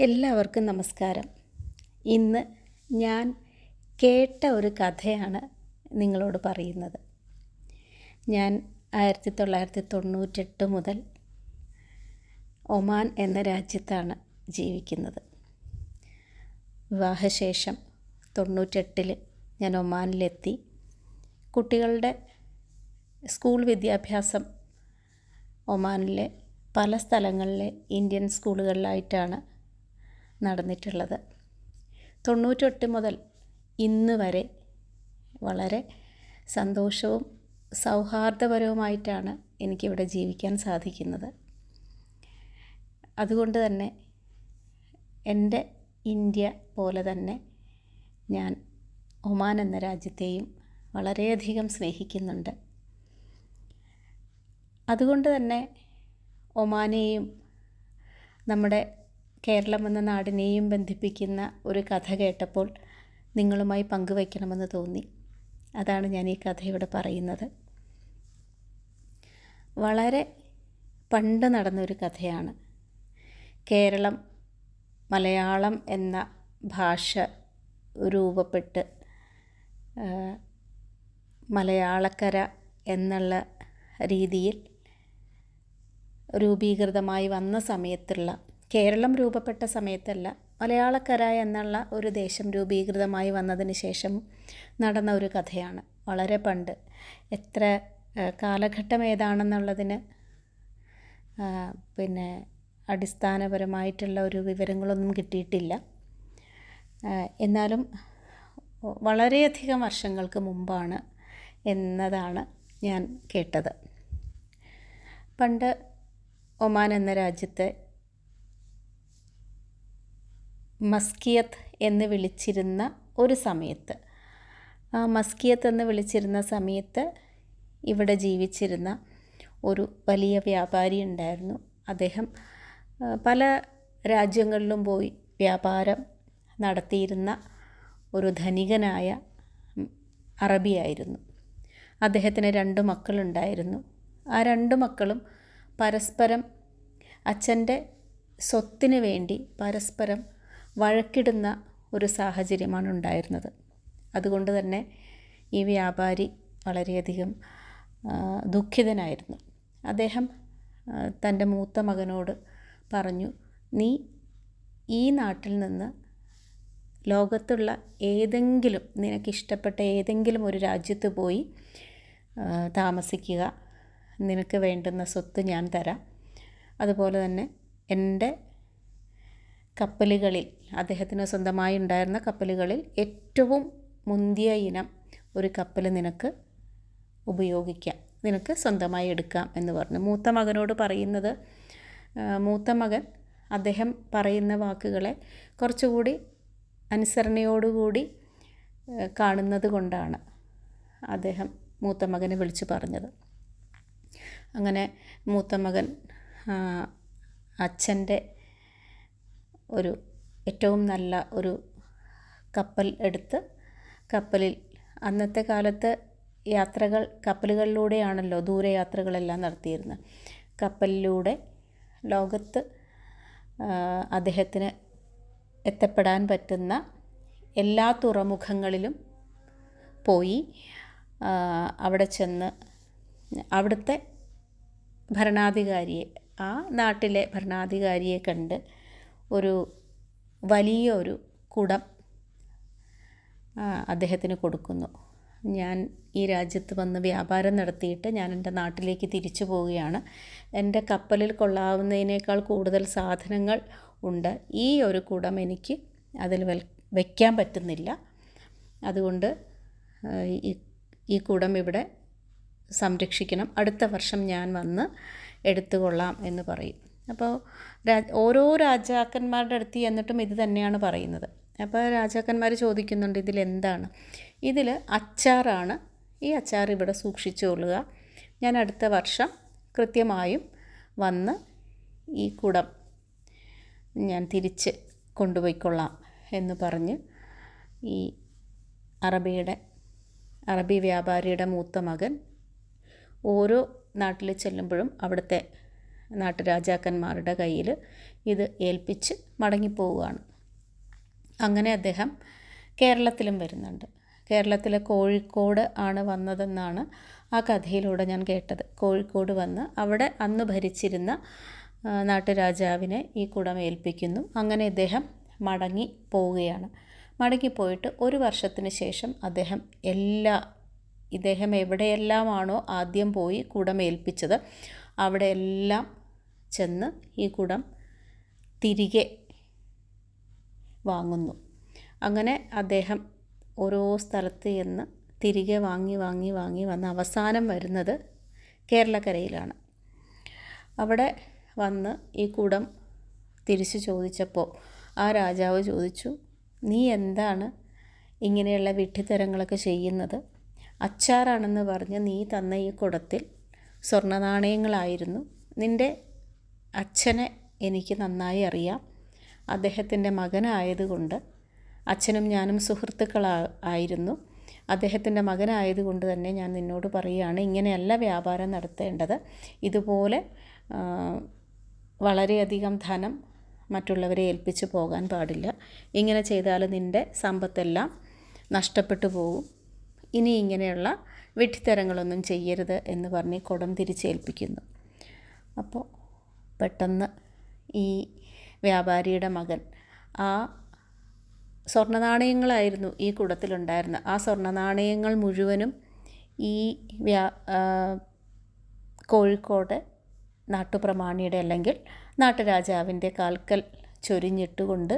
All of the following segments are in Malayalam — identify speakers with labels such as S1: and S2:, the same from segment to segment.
S1: എല്ലാവർക്കും നമസ്കാരം. ഇന്ന് ഞാൻ കേട്ട ഒരു കഥയാണ് നിങ്ങളോട് പറയുന്നത്. ഞാൻ ആയിരത്തി തൊള്ളായിരത്തി തൊണ്ണൂറ്റെട്ട് മുതൽ ഒമാൻ എന്ന രാജ്യത്താണ് ജീവിക്കുന്നത്. വിവാഹശേഷം തൊണ്ണൂറ്റെട്ടിൽ ഞാൻ ഒമാനിലെത്തി. കുട്ടികളുടെ സ്കൂൾ വിദ്യാഭ്യാസം ഒമാനിലെ പല സ്ഥലങ്ങളിലെ ഇന്ത്യൻ സ്കൂളുകളിലായിട്ടാണ് നടന്നിട്ടുള്ളത്. തൊണ്ണൂറ്റെട്ട് മുതൽ ഇന്ന് വരെ വളരെ സന്തോഷവും സൗഹാർദ്ദപരവുമായിട്ടാണ് എനിക്കിവിടെ ജീവിക്കാൻ സാധിക്കുന്നത്. അതുകൊണ്ട് തന്നെ എന്റെ ഇന്ത്യ പോലെ തന്നെ ഞാൻ ഒമാൻ എന്ന രാജ്യത്തെയും വളരെയധികം സ്നേഹിക്കുന്നുണ്ട്. അതുകൊണ്ട് തന്നെ ഒമാനെയും നമ്മുടെ കേരളം എന്ന നാടിനെയും ബന്ധിപ്പിക്കുന്ന ഒരു കഥ കേട്ടപ്പോൾ നിങ്ങളുമായി പങ്കുവയ്ക്കണമെന്ന് തോന്നി. അതാണ് ഞാൻ ഈ കഥ ഇവിടെ പറയുന്നത്. വളരെ പണ്ട് നടന്നൊരു കഥയാണ്. കേരളം മലയാളം എന്ന ഭാഷ രൂപപ്പെട്ട് മലയാളക്കര എന്നുള്ള രീതിയിൽ രൂപീകൃതമായി വന്ന സമയത്തുള്ള കേരളം രൂപപ്പെട്ട സമയത്തല്ല മലയാളക്കര എന്നുള്ള ഒരു ദേശം രൂപീകൃതമായി വന്നതിന് ശേഷം നടന്ന ഒരു കഥയാണ്. വളരെ പണ്ട്. എത്ര കാലഘട്ടം ഏതാണെന്നുള്ളതിന് പിന്നെ അടിസ്ഥാനപരമായിട്ടുള്ള ഒരു വിവരങ്ങളൊന്നും കിട്ടിയിട്ടില്ല. എന്നാലും വളരെയധികം വർഷങ്ങൾക്ക് മുമ്പാണ് എന്നതാണ് ഞാൻ കേട്ടത്. പണ്ട് ഒമാൻ എന്ന രാജ്യത്തെ മസ്കിയത്ത് എന്ന് വിളിച്ചിരുന്ന ഒരു സമയത്ത്. ആ മസ്കിയത്ത് എന്ന് വിളിച്ചിരുന്ന സമയത്ത് ഇവിടെ ജീവിച്ചിരുന്ന ഒരു വലിയ വ്യാപാരി ഉണ്ടായിരുന്നു. അദ്ദേഹം പല രാജ്യങ്ങളിലും പോയി വ്യാപാരം നടത്തിയിരുന്ന ഒരു ധനികനായ അറബിയായിരുന്നു. അദ്ദേഹത്തിന് രണ്ട് മക്കളുണ്ടായിരുന്നു. ആ രണ്ട് മക്കളും പരസ്പരം അച്ഛന്റെ സ്വത്തിന് വേണ്ടി പരസ്പരം വഴക്കിടുന്ന ഒരു സാഹചര്യമാണ് ഉണ്ടായിരുന്നത്. അതുകൊണ്ട് തന്നെ ഈ വ്യാപാരി വളരെയധികം ദുഃഖിതനായിരുന്നു. അദ്ദേഹം തന്റെ മൂത്ത മകനോട് പറഞ്ഞു നീ ഈ നാട്ടിൽ നിന്ന് ലോകത്തുള്ള ഏതെങ്കിലും നിനക്കിഷ്ടപ്പെട്ട ഏതെങ്കിലും ഒരു രാജ്യത്ത് പോയി താമസിക്കുക. നിനക്ക് വേണ്ടുന്ന സ്വത്ത് ഞാൻ തരാം. അതുപോലെ തന്നെ എന്റെ കപ്പലുകളിൽ അദ്ദേഹത്തിന് സ്വന്തമായി ഉണ്ടായിരുന്ന കപ്പലുകളിൽ ഏറ്റവും മുന്തിയ ഇനം ഒരു കപ്പൽ നിനക്ക് ഉപയോഗിക്കാം നിനക്ക് സ്വന്തമായി എടുക്കാം എന്ന് പറഞ്ഞു. മൂത്ത മകനോട് പറയുന്നത് മൂത്ത മകൻ അദ്ദേഹം പറയുന്ന വാക്കുകളെ കുറച്ചുകൂടി അനുസരണയോടുകൂടി കാണുന്നത് കൊണ്ടാണ് അദ്ദേഹം മൂത്ത മകനെ വിളിച്ചു പറഞ്ഞത്. അങ്ങനെ മൂത്ത മകൻ അച്ഛന്റെ ഒരു ഏറ്റവും നല്ല ഒരു കപ്പൽ എടുത്ത് കപ്പലിൽ അന്നത്തെ കാലത്ത് യാത്രകൾ കപ്പലുകളിലൂടെയാണല്ലോ ദൂരയാത്രകളെല്ലാം നടത്തിയിരുന്നത്. കപ്പലിലൂടെ ലോകത്ത് അദ്ദേഹത്തിന് എത്തപ്പെടാൻ പറ്റുന്ന എല്ലാ തുറമുഖങ്ങളിലും പോയി അവിടെ ചെന്ന് അവിടുത്തെ ഭരണാധികാരിയെ ആ നാട്ടിലെ ഭരണാധികാരിയെ കണ്ട് ഒരു വലിയ ഒരു കുടം അദ്ദേഹത്തിന് കൊടുക്കുന്നു. ഞാൻ ഈ രാജ്യത്ത് വന്ന് വ്യാപാരം നടത്തിയിട്ട് ഞാൻ എന്റെ നാട്ടിലേക്ക് തിരിച്ചു പോവുകയാണ്. എന്റെ കപ്പലിൽ കൊള്ളാവുന്നതിനേക്കാൾ കൂടുതൽ സാധനങ്ങൾ ഉണ്ട്. ഈ ഒരു കുടം എനിക്ക് അതിൽ വയ്ക്കാൻ പറ്റുന്നില്ല. അതുകൊണ്ട് ഈ കുടം ഇവിടെ സംരക്ഷിക്കണം. അടുത്ത വർഷം ഞാൻ വന്ന് എടുത്തുകൊള്ളാം എന്ന് പറയും. അപ്പോൾ ഓരോ രാജാക്കന്മാരുടെ അടുത്ത് ചെന്നിട്ടും ഇത് തന്നെയാണ് പറയുന്നത്. അപ്പോൾ രാജാക്കന്മാർ ചോദിക്കുന്നുണ്ട് ഇതിലെന്താണ് ഇതിൽ അച്ചാറാണ്. ഈ അച്ചാർ ഇവിടെ സൂക്ഷിച്ചുകൊള്ളുക ഞാൻ അടുത്ത വർഷം കൃത്യമായും വന്ന് ഈ കുടം ഞാൻ തിരിച്ച് കൊണ്ടുപോയിക്കൊള്ളാം എന്ന് പറഞ്ഞ് ഈ അറബിയുടെ അറബി വ്യാപാരിയുടെ മൂത്ത മകൻ ഓരോ നാട്ടിൽ ചെല്ലുമ്പോഴും അവിടുത്തെ നാട്ടുരാജാക്കന്മാരുടെ കയ്യിൽ ഇത് ഏൽപ്പിച്ച് മടങ്ങിപ്പോവുകയാണ്. അങ്ങനെ അദ്ദേഹം കേരളത്തിലും വരുന്നുണ്ട്. കേരളത്തിലെ കോഴിക്കോട് ആണ് വന്നതെന്നാണ് ആ കഥയിലൂടെ ഞാൻ കേട്ടത്. കോഴിക്കോട് വന്ന് അവിടെ അന്ന് ഭരിച്ചിരുന്ന നാട്ടുരാജാവിനെ ഈ കുടം ഏൽപ്പിക്കുന്നു. അങ്ങനെ അദ്ദേഹം മടങ്ങി പോവുകയാണ്. മടങ്ങിപ്പോയിട്ട് ഒരു വർഷത്തിന് ശേഷം അദ്ദേഹം എല്ലാ ഇദ്ദേഹം എവിടെയെല്ലാമാണോ ആദ്യം പോയി കുടം ഏൽപ്പിച്ചത് അവിടെയെല്ലാം ചെന്ന് ഈ കുടം തിരികെ വാങ്ങുന്നു. അങ്ങനെ അദ്ദേഹം ഓരോ സ്ഥലത്ത് ചെന്ന് തിരികെ വാങ്ങി വാങ്ങി വാങ്ങി വന്ന് അവസാനം വരുന്നത് കേരളക്കരയിലാണ്. അവിടെ വന്ന് ഈ കുടം തിരിച്ചു ചോദിച്ചപ്പോൾ ആ രാജാവ് ചോദിച്ചു നീ എന്താണ് ഇങ്ങനെയുള്ള വിഡ്ഢിത്തരങ്ങളൊക്കെ ചെയ്യുന്നത്? അച്ചാറാണെന്ന് പറഞ്ഞ് നീ തന്ന ഈ കുടത്തിൽ സ്വർണ നാണയങ്ങളായിരുന്നു നിന്റെ അച്ഛനെ എനിക്ക് നന്നായി അറിയാം. അദ്ദേഹത്തിന്റെ മകനായതുകൊണ്ട് അച്ഛനും ഞാനും സുഹൃത്തുക്കളാ ആയിരുന്നു. അദ്ദേഹത്തിന്റെ മകനായതുകൊണ്ട് തന്നെ ഞാൻ നിന്നോട് പറയുകയാണ് ഇങ്ങനെയല്ല വ്യാപാരം നടത്തേണ്ടത്. ഇതുപോലെ വളരെയധികം ധനം മറ്റുള്ളവരെ ഏൽപ്പിച്ച് പോകാൻ പാടില്ല. ഇങ്ങനെ ചെയ്താൽ നിന്റെ സമ്പത്തെല്ലാം നഷ്ടപ്പെട്ടു പോകും. ഇനി ഇങ്ങനെയുള്ള വിഡ്ഢിത്തരങ്ങളൊന്നും ചെയ്യരുത് എന്ന് പറഞ്ഞ് കുടം തിരിച്ചേൽപ്പിക്കുന്നു. അപ്പോൾ പെട്ടെന്ന് ഈ വ്യാപാരിയുടെ മകൻ ആ സ്വർണ നാണയങ്ങളായിരുന്നു ഈ കുടത്തിലുണ്ടായിരുന്നത്. ആ സ്വർണ നാണയങ്ങൾ മുഴുവനും ഈ വ്യാ കോഴിക്കോട് നാട്ടുപ്രമാണിയുടെ അല്ലെങ്കിൽ നാട്ടുരാജാവിന്റെ കാൽക്കൽ ചൊരിഞ്ഞിട്ടുകൊണ്ട്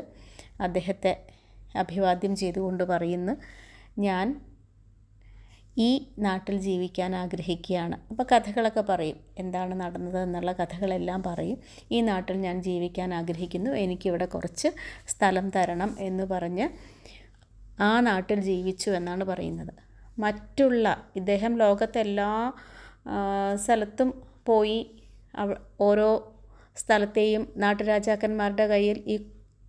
S1: അദ്ദേഹത്തെ അഭിവാദ്യം ചെയ്തുകൊണ്ട് പറയുന്നു ഞാൻ ഈ നാട്ടിൽ ജീവിക്കാൻ ആഗ്രഹിക്കുകയാണ്. അപ്പോൾ കഥകളൊക്കെ പറയും. എന്താണ് നടന്നത് എന്നുള്ള കഥകളെല്ലാം പറയും. ഈ നാട്ടിൽ ഞാൻ ജീവിക്കാൻ ആഗ്രഹിക്കുന്നു. എനിക്കിവിടെ കുറച്ച് സ്ഥലം തരണം എന്ന് പറഞ്ഞ് ആ നാട്ടിൽ ജീവിച്ചു എന്നാണ് പറയുന്നത്. മറ്റുള്ള ഇദ്ദേഹം ലോകത്തെല്ലാ സ്ഥലത്തും പോയി ഓരോ സ്ഥലത്തെയും നാട്ടുരാജാക്കന്മാരുടെ കയ്യിൽ ഈ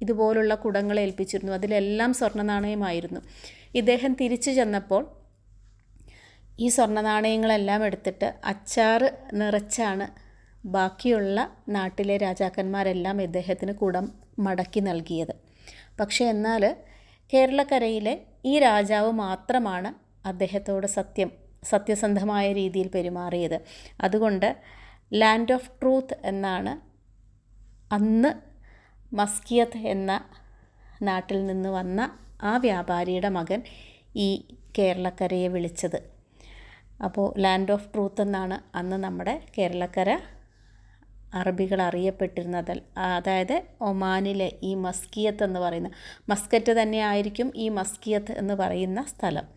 S1: ഇതുപോലുള്ള കുടങ്ങൾ ഏൽപ്പിച്ചിരുന്നു. അതിലെല്ലാം സ്വർണ നാണയമായിരുന്നു ഇദ്ദേഹം തിരിച്ചു ചെന്നപ്പോൾ ഈ സ്വർണ നാണയങ്ങളെല്ലാം എടുത്തിട്ട് അച്ചാർ നിറച്ചാണ് ബാക്കിയുള്ള നാട്ടിലെ രാജാക്കന്മാരെല്ലാം ഇദ്ദേഹത്തിന് കൂടം മടക്കി നൽകിയത്. പക്ഷേ എന്നാൽ കേരളക്കരയിലെ ഈ രാജാവ് മാത്രമാണ് അദ്ദേഹത്തോട് സത്യം സത്യസന്ധമായ രീതിയിൽ പെരുമാറിയത്. അതുകൊണ്ട് ലാൻഡ് ഓഫ് ട്രൂത്ത് എന്നാണ് അന്ന് മസ്കിയത്ത് എന്ന നാട്ടിൽ നിന്ന് വന്ന ആ വ്യാപാരിയുടെ മകൻ ഈ കേരളക്കരയെ വിളിച്ചത്. അപ്പോൾ ലാൻഡ് ഓഫ് ട്രൂത്ത് എന്നാണ് അന്ന് നമ്മുടെ കേരളക്കര അറബികൾ അറിയപ്പെട്ടിരുന്നത്. അതായത് ഒമാനിലെ ഈ മസ്കിയത്ത് എന്ന് പറയുന്ന മസ്കറ്റ് തന്നെ ആയിരിക്കും ഈ മസ്കിയത്ത് എന്ന് പറയുന്ന സ്ഥലം.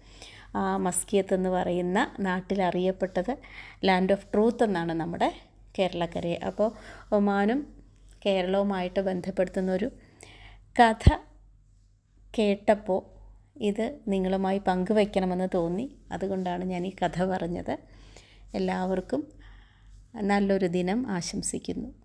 S1: ആ മസ്കിയത്ത് എന്ന് പറയുന്ന നാട്ടിൽ അറിയപ്പെട്ടത് ലാൻഡ് ഓഫ് ട്രൂത്ത് എന്നാണ് നമ്മുടെ കേരളക്കരയെ. അപ്പോൾ ഒമാനും കേരളവുമായിട്ട് ബന്ധപ്പെടുത്തുന്ന ഒരു കഥ കേട്ടപ്പോൾ ഇത് നിങ്ങളുമായി പങ്കുവയ്ക്കണമെന്ന് തോന്നി. അതുകൊണ്ടാണ് ഞാൻ ഈ കഥ പറഞ്ഞത്. എല്ലാവർക്കും നല്ലൊരു ദിനം ആശംസിക്കുന്നു.